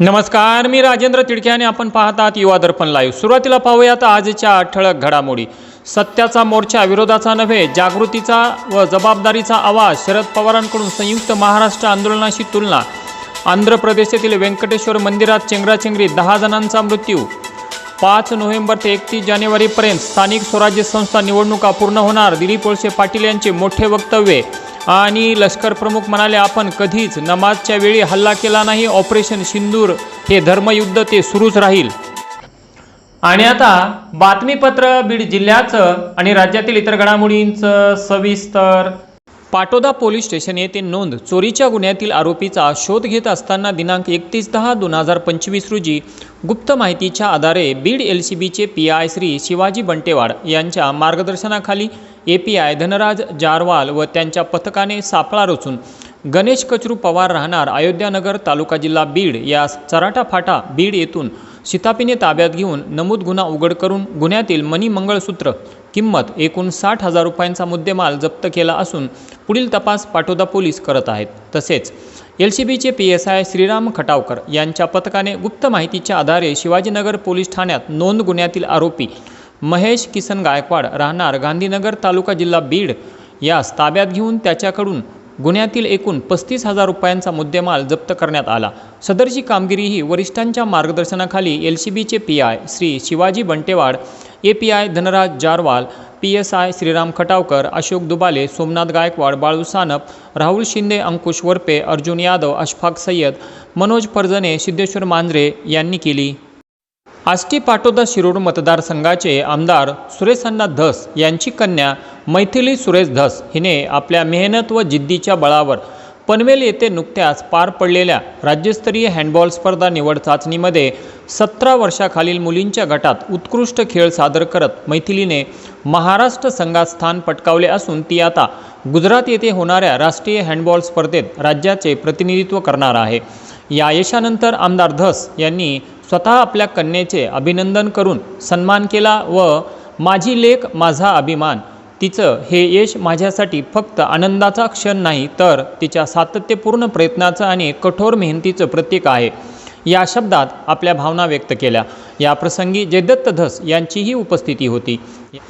नमस्कार मी राजेंद्र तिडके आणि आपण पाहतात युवा दर्पण लाईव्ह सुरुवातीला पाहूयात आजच्या ठळक घडामोडी. सत्याचा मोर्चा विरोधाचा नव्हे जागृतीचा व जबाबदारीचा आवाज शरद पवारांकडून संयुक्त महाराष्ट्र आंदोलनाशी तुलना. आंध्र प्रदेशातील व्यंकटेश्वर मंदिरात चेंगराचेंगरी दहा जणांचा मृत्यू. पाच नोव्हेंबर ते एकतीस जानेवारीपर्यंत स्थानिक स्वराज्य संस्था निवडणुका पूर्ण होणार दिलीप वळसे पाटील यांचे मोठे वक्तव्य. आणि लष्कर प्रमुख म्हणाले आपण कधीच नमाजच्या वेळी हल्ला केला नाही. ऑपरेशन सिंदूर हे धर्मयुद्ध ते सुरूच राहील. आणि आता बातमीपत्र बीड जिल्ह्याचं आणि राज्यातील इतर घडामोडींचं सविस्तर पाटोदा पोलीस स्टेशन येथे नोंद. चोरीच्या गुन्ह्यातील आरोपीचा शोध घेत असताना दिनांक एकतीस दहा दोन हजार पंचवीस रोजी गुप्त माहितीच्या आधारे बीड एल सी बीचे पी आय श्री शिवाजी बंटेवाड यांच्या मार्गदर्शनाखाली A P I Dhanraj Jarwal व त्यांच्या पथकाने सापळा रचून गणेश कचरू पवार राहणार अयोध्यानगर तालुका जिल्हा बीड या चराटा फाटा बीड येथून शितापीने ताब्यात घेऊन नमूद गुन्हा उघड करून गुन्ह्यातील मनी मंगळसूत्र किंमत एकूण साठ हजार रुपयांचा मुद्देमाल जप्त केला असून पुढील तपास पाटोदा पोलीस करत आहेत. तसेच एल सी बीचे P S I Shriram Khatavkar यांच्या पथकाने गुप्त माहितीच्या आधारे शिवाजीनगर पोलीस ठाण्यात नोंद गुन्ह्यातील आरोपी महेश किसन गायकवाड राहणार गांधीनगर तालुका जिल्हा बीड यास ताब्यात घेऊन त्याच्याकडून गुन्ह्यातील एकूण पस्तीस हजार रुपयांचा मुद्देमाल जप्त करण्यात आला. सदरची कामगिरी ही वरिष्ठांच्या मार्गदर्शनाखाली एल सी बीचे P I Shri Shivaji Bantewad A P I Dhanraj Jarwal P S I Shriram Khatavkar Ashok Dubale Somnath Gaikwad Balu Sanap Rahul Shinde Ankush Warpe Arjun Yadav Ashfaq Sayyad Manoj Pharjane Siddheshwar Manjare यांनी केली. आष्टी पाटोदा शिरोड मतदारसंघाचे आमदार सुरेशांना धस यांची कन्या मैथिली सुरेश धस हिने आपल्या मेहनत व जिद्दीच्या बळावर पनवेल येथे नुकत्याच पार पडलेल्या राज्यस्तरीय हँडबॉल स्पर्धा निवड चाचणीमध्ये सतरा वर्षाखालील मुलींच्या गटात उत्कृष्ट खेळ सादर करत मैथिलीने महाराष्ट्र संघात स्थान पटकावले असून ती आता गुजरात येथे होणाऱ्या राष्ट्रीय हँडबॉल स्पर्धेत राज्याचे प्रतिनिधित्व करणार आहे. या यशानंतर आमदार धस यांनी स्वतः आपल्या कन्येचे अभिनंदन करून सन्मान केला व माझी लेख माझा अभिमान. तिचं हे यश माझ्यासाठी फक्त आनंदाचा क्षण नाही तर तिच्या सातत्यपूर्ण प्रयत्नाचं आणि कठोर मेहनतीचं प्रतीक आहे. या शब्दात आपल्या भावना व्यक्त केल्या. या प्रसंगी जयदत्त धस यांचीही उपस्थिती होती.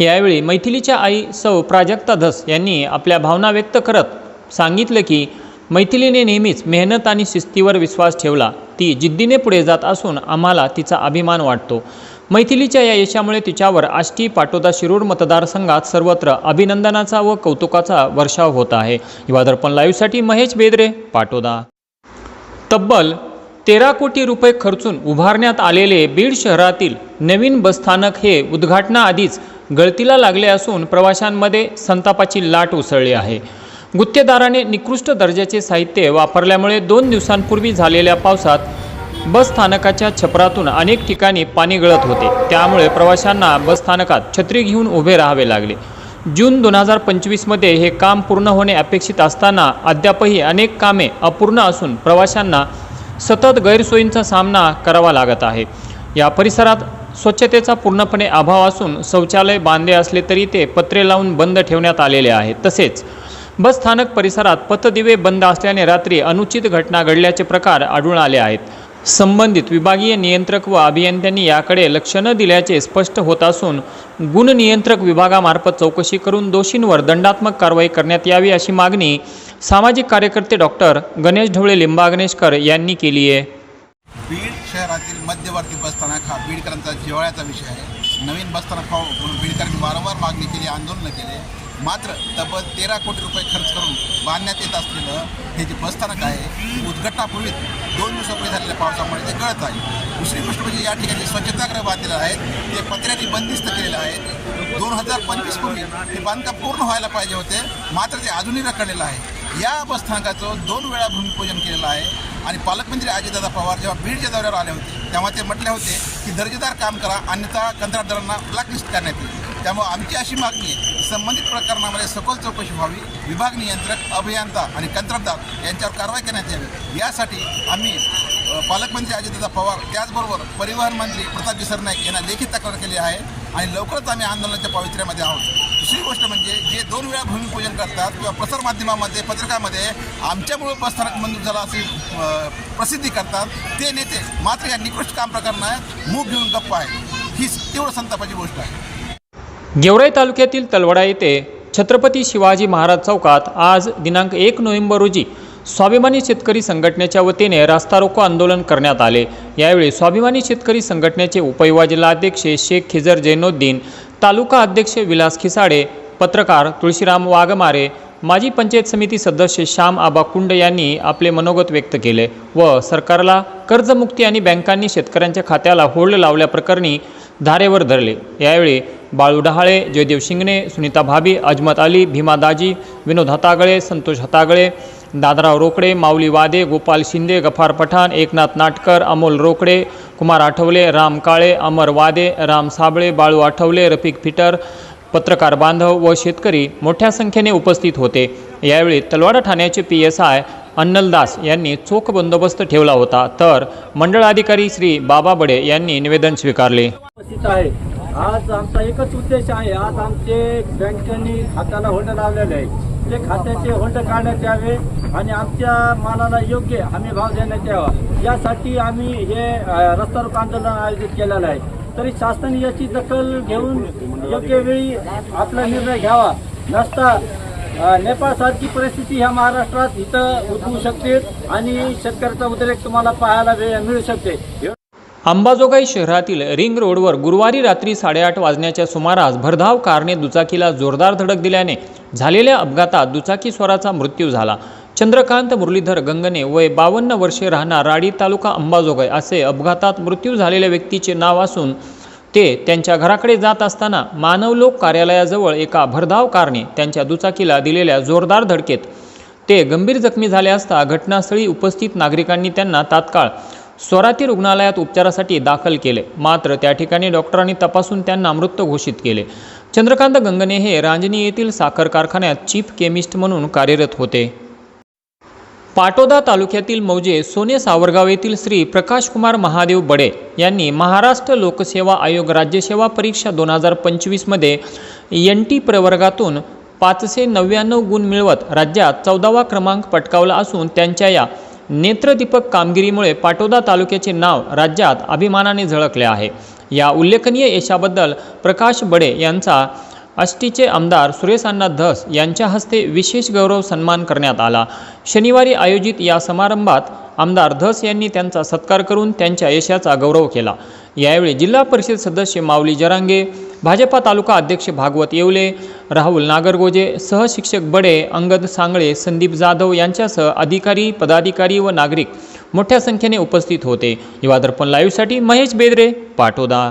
यावेळी मैथिलीच्या आई सौ प्राजक्ता धस यांनी आपल्या भावना व्यक्त करत सांगितलं की मैथिलीने नेहमीच मेहनत आणि शिस्तीवर विश्वास ठेवला. ती जिद्दीने पुढे जात असून आम्हाला तिचा अभिमान वाटतो. मैथिलीच्या या यशामुळे तिच्यावर आष्टी पाटोदा शिरूर मतदारसंघात सर्वत्र अभिनंदनाचा व कौतुकाचा वर्षाव होत आहे. युवा दर्पण लाईव्हसाठी महेश बेदरे पाटोदा. तब्बल तेरा कोटी रुपये खर्चून उभारण्यात आलेले बीड शहरातील नवीन बसस्थानक हे उद्घाटनाआधीच गळतीला लागले असून प्रवाशांमध्ये संतापाची लाट उसळली आहे. गुत्तेदाराने निकृष्ट दर्जाचे साहित्य वापरल्यामुळे दोन दिवसांपूर्वी झालेल्या पावसात बस स्थानकाच्या छपरातून अनेक ठिकाणी पाणी गळत होते. त्यामुळे प्रवाशांना बस स्थानकात छत्री घेऊन उभे राहावे लागले. जून दोन हजार पंचवीसमध्ये हे काम पूर्ण होणे अपेक्षित असताना अद्यापही अनेक कामे अपूर्ण असून प्रवाशांना सतत गैरसोयींचा सामना करावा लागत आहे. या परिसरात स्वच्छतेचा पूर्णपणे अभाव असून शौचालय बांधले असले तरी ते पत्रे लावून बंद ठेवण्यात आलेले आहे. तसेच बस स्थानक परिसरात पथदिवे बंद असल्याने रात्री अनुचित घटना घडल्याचे प्रकार आढळून आले आहेत. संबंधित विभागीय नियंत्रक व अभियंत्यांनी याकडे लक्ष न दिल्याचे स्पष्ट होत असून गुण नियंत्रक विभागामार्फत चौकशी करून दोषींवर दंडात्मक कारवाई करण्यात यावी अशी मागणी सामाजिक कार्यकर्ते डॉक्टर गणेश ढवळे लिंबागणेशकर यांनी केली आहे. बीड शहरातील मध्यवर्ती बसस्थानक हा बीडकरांचा जिवाळ्याचा विषय आहे. नवीन बसस्थानक बीडकरांनी वारंवार मागणी केली आंदोलनं केले. मात्र तब्बल तेरा कोटी रुपये खर्च करून बांधण्यात येत असलेलं हे जे बसस्थानक आहे उद्घटनापूर्वी दोन दिवसापूर्वी झालेल्या पावसामुळे ते गळत आहे. दुसरी गोष्ट म्हणजे या ठिकाणी स्वच्छतागृह बांधलेलं आहेत ते पत्र्याने बंदिस्त केलेलं आहे. दोन हजार पंचवीसपूर्वी हे बांधकाम पूर्ण व्हायला पाहिजे होते मात्र ते अजूनही रखडलेलं आहे. या बसस्थानकाचं दोन वेळा भूमिपूजन केलेलं आहे आणि पालकमंत्री अजितदादा पवार जेव्हा बीडच्या दौऱ्यावर आले होते तेव्हा ते म्हटले होते की दर्जेदार काम करा अन्यथा कंत्राटदारांना ब्लॅकलिस्ट करण्यात येईल. त्यामुळे आमची अशी मागणी आहे संबंधित प्रकरणामध्ये सखोल चौकशी व्हावी. विभाग नियंत्रक अभियंता आणि कंत्राटदार यांच्यावर कारवाई करण्यात यावी. यासाठी आम्ही पालकमंत्री अजितदादा पवार त्याचबरोबर परिवहन मंत्री प्रतापजी सरनाईक यांना लेखी तक्रार केली आहे आणि लवकरच आम्ही आंदोलनाच्या पावित्र्यामध्ये आहोत. दुसरी गोष्ट म्हणजे जे दोन वेळा भूमिपूजन करतात किंवा प्रसारमाध्यमामध्ये पत्रकामध्ये आमच्यामुळे बसस्थानक मंजूर झालं अशी प्रसिद्धी करतात ते नेते मात्र या निकृष्ट काम प्रकरणात मूग घेऊन गप्प आहे ही तीव्र संतापाची गोष्ट आहे. गेवराई तालुक्यातील तलवडा येथे छत्रपती शिवाजी महाराज चौकात आज दिनांक एक नोव्हेंबर रोजी स्वाभिमानी शेतकरी संघटनेच्या वतीने रास्ता रोको आंदोलन करण्यात आले. यावेळी स्वाभिमानी शेतकरी संघटनेचे उपयुवा जिल्हाध्यक्ष शेख खिजर जैनुद्दीन तालुका अध्यक्ष विलास खिसाडे पत्रकार तुळशीराम वाघमारे माजी पंचायत समिती सदस्य श्याम आबा कुंड यांनी आपले मनोगत व्यक्त केले व सरकारला कर्जमुक्ती आणि बँकांनी शेतकऱ्यांच्या खात्याला होल्ड लावल्याप्रकरणी धारेवर धरले. यावेळी बाळू डहाळे जयदेव शिंगणे सुनीता भाभी अजमत अली भीमा दाजी विनोद हतागळे संतोष हतागळे दादराव रोकडे माऊली वादे गोपाल शिंदे गफार पठाण एकनाथ नाटकर अमोल रोकडे कुमार आठवले राम काळे अमर वादे राम साबळे बाळू आठवले रफिक फिटर पत्रकार बांधव व शेतकरी मोठ्या संख्येने उपस्थित होते. यावेळी तलवाडा ठाण्याचे पी एस आय अन्नलदास यांनी चोख बंदोबस्त ठेवला होता. तर मंडळाधिकारी श्री बाबा बडे यांनी निवेदन स्वीकारले. उपस्थित आहे. आज आमचा एकच उद्देश आहे. आज आमचे बँकेनी खात्याला होल्ड लावलेले आहे. ते खात्याचे होल्ड काढण्यात यावे आणि आमच्या मालाला योग्य हमी भाव देण्यात यावा. यासाठी आम्ही हे अ, रस्ता आंदोलन आयोजित केलेलं आहे. तरी शासनाने याची दखल घेऊन योग्य वेळी आपला निर्णय घ्यावा. नसता नेपाळसारखी परिस्थिती ह्या महाराष्ट्रात इथं उद्भवू शकते आणि शेतकऱ्याचा उद्रेक तुम्हाला पाहायला मिळू शकते. अंबाजोगाई शहरातील रिंग रोडवर गुरुवारी रात्री साडेआठ वाजण्याच्या सुमारास भरधाव कारने दुचाकीला जोरदार धडक दिल्याने झालेल्या अपघातात दुचाकी स्वराचा मृत्यू झाला. चंद्रकांत मुरलीधर गंगने वय बावन्न वर्षे राहणार राडी तालुका अंबाजोगाई असे अपघातात मृत्यू झालेल्या व्यक्तीचे नाव असून ते त्यांच्या घराकडे जात असताना मानवलोक कार्यालयाजवळ एका भरधाव कारने त्यांच्या दुचाकीला दिलेल्या जोरदार धडकेत ते गंभीर जखमी झाले असता घटनास्थळी उपस्थित नागरिकांनी त्यांना तात्काळ स्वराती रुग्णालयात उपचारासाठी दाखल केले. मात्र त्या ठिकाणी डॉक्टरांनी तपासून त्यांना मृत घोषित केले. चंद्रकांत गंगणे हे रांजणी येथील साखर कारखान्यात चीफ केमिस्ट म्हणून कार्यरत होते. पाटोदा तालुक्यातील मौजे सोने सावरगाव येथील श्री प्रकाशकुमार महादेव बडे यांनी महाराष्ट्र लोकसेवा आयोग राज्यसेवा परीक्षा दोन हजार पंचवीसमध्ये एन टी प्रवर्गातून पाचशे नव्याण्णव गुण मिळवत राज्यात चौदावा क्रमांक पटकावला असून त्यांच्या या नेत्रदीपक कामगिरीमुळे पाटोदा तालुक्याचे नाव राज्यात अभिमानाने झळकले आहे. या उल्लेखनीय यशाबद्दल प्रकाश बडे यांचा आष्टीचे आमदार सुरेश धस यांच्या हस्ते विशेष गौरव सन्मान करण्यात आला. शनिवारी आयोजित या समारंभात आमदार धस यांनी त्यांचा सत्कार करून त्यांच्या यशाचा गौरव केला. यावेळी जिल्हा परिषद सदस्य माऊली जरांगे भाजपा तालुका अध्यक्ष भागवत येवले राहुल नागरगोजे सहशिक्षक बडे अंगद सांगळे संदीप जाधव यांच्यासह अधिकारी पदाधिकारी व नागरिक मोठ्या संख्येने उपस्थित होते. युवादर्पण लाईव्हसाठी महेश बेदरे पाटोदा.